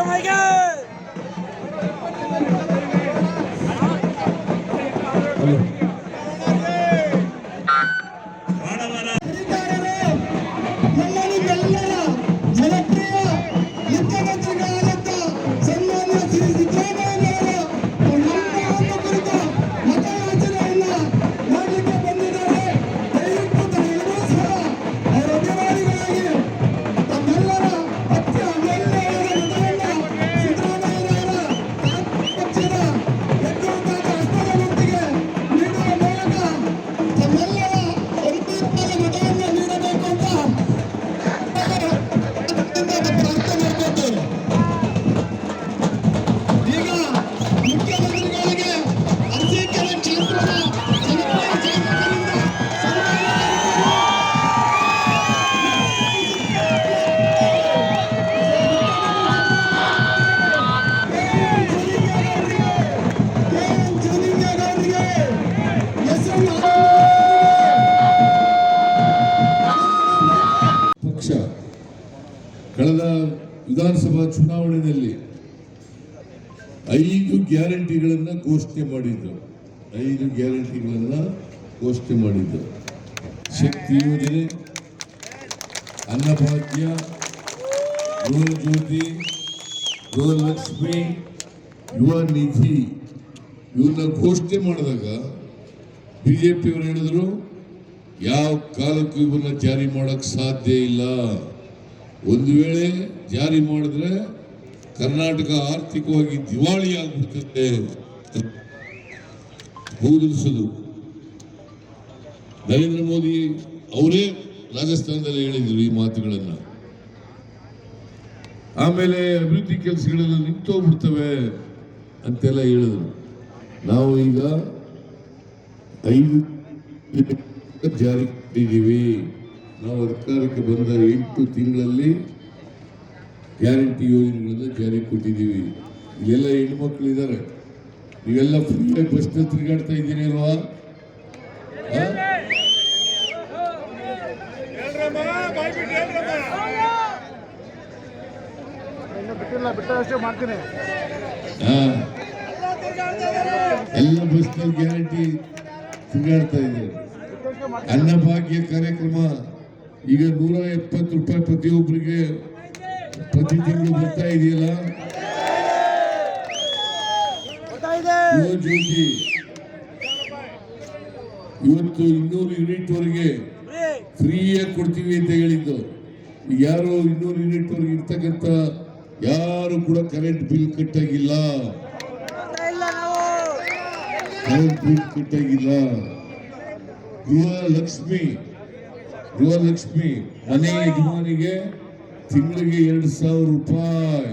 oh my God. ವಿಧಾನಸಭಾ ಚುನಾವಣೆಯಲ್ಲಿ ಐದು ಗ್ಯಾರಂಟಿಗಳನ್ನು ಘೋಷಣೆ ಮಾಡಿದ್ದರು ಐದು ಗ್ಯಾರಂಟಿಗಳನ್ನು ಘೋಷಣೆ ಮಾಡಿದ್ದರು ಶಕ್ತಿ ಯೋಜನೆ, ಅನ್ನಭಾಗ್ಯ ಗೃಹ ಜ್ಯೋತಿ ಗೃಹಲಕ್ಷ್ಮಿ, ಯುವ ನಿಧಿ ಇವನ್ನ ಘೋಷಣೆ ಮಾಡಿದಾಗ ಬಿ ಜೆ ಪಿಯವರು ಹೇಳಿದ್ರು, ಯಾವ ಕಾಲಕ್ಕೂ ಇವನ್ನ ಜಾರಿ ಮಾಡಕ್ ಸಾಧ್ಯ ಇಲ್ಲ. ಒಂದು ವೇಳೆ ಜಾರಿ ಮಾಡಿದ್ರೆ ಕರ್ನಾಟಕ ಆರ್ಥಿಕವಾಗಿ ದಿವಾಳಿ ಆಗ್ಬಿಡ್ತದೆ ಬೋಧಿಸಿದ್ರು. ನರೇಂದ್ರ ಮೋದಿ ಅವರೇ ರಾಜಸ್ಥಾನದಲ್ಲಿ ಹೇಳಿದ್ರು ಈ ಮಾತುಗಳನ್ನ. ಆಮೇಲೆ ಅಭಿವೃದ್ಧಿ ಕೆಲಸಗಳೆಲ್ಲ ನಿಂತೋಗ್ಬಿಡ್ತವೆ ಅಂತೆಲ್ಲ ಹೇಳಿದ್ರು. ನಾವು ಈಗ ಐದು ಜಾರಿ ಕೊಟ್ಟಿದ್ದೀವಿ ನಾವು ಅಧಿಕಾರಕ್ಕೆ ಬಂದ ಎಂಟು ತಿಂಗಳಲ್ಲಿ ಗ್ಯಾರಂಟಿ ಯೋಜನೆಗಳನ್ನು ಜಾರಿಗೆ ಕೊಟ್ಟಿದ್ದೀವಿ. ಇಲ್ಲೆಲ್ಲ ಹೆಣ್ಮಕ್ಳು ಇದ್ದಾರೆ ನೀವೆಲ್ಲ ಫ್ರೀಯಾಗಿ ಬಸ್ನಲ್ಲಿ ತಿರುಗಾಡ್ತಾ ಇದ್ದೀರಿ ಅಲ್ವಾ. ಎಲ್ಲ ಬಸ್ನಲ್ಲಿ ಗ್ಯಾರಂಟಿ ತಿರುಗಾಡ್ತಾ ಇದ್ದಾರೆ. ಅನ್ನಭಾಗ್ಯ ಕಾರ್ಯಕ್ರಮ. ಈಗ ನೂರ ಎಪ್ಪತ್ತು ರೂಪಾಯಿ ಪ್ರತಿಯೊಬ್ಬರಿಗೆ ಪ್ರತಿ ತಿಂಗಳು ಬರ್ತಾ ಇದೆಯಲ್ಲ? ಜ್ಯೋತಿ ಇವತ್ತು ಇನ್ನೂರು ಯೂನಿಟ್ ವರೆಗೆ ಫ್ರೀಯಾಗಿ ಕೊಡ್ತೀವಿ ಅಂತ ಹೇಳಿದ್ದು. ಯಾರು ಇನ್ನೂರು ಯೂನಿಟ್ ವರೆಗೆ ಇರ್ತಕ್ಕಂಥ ಯಾರು ಕೂಡ ಕರೆಂಟ್ ಬಿಲ್ ಕಟ್ಟಾಗಿಲ್ಲ. ಕರೆಂಟ್ ಬಿಲ್ ಕಟ್ಟಾಗಿಲ್ಲ. ಗೃಹ ಲಕ್ಷ್ಮಿ ಗೃಹಲಕ್ಷ್ಮಿ ಮನೆ ಯಜಮಾನಿಗೆ ತಿಂಗಳಿಗೆ ಎರಡು ಸಾವಿರ ರೂಪಾಯಿ.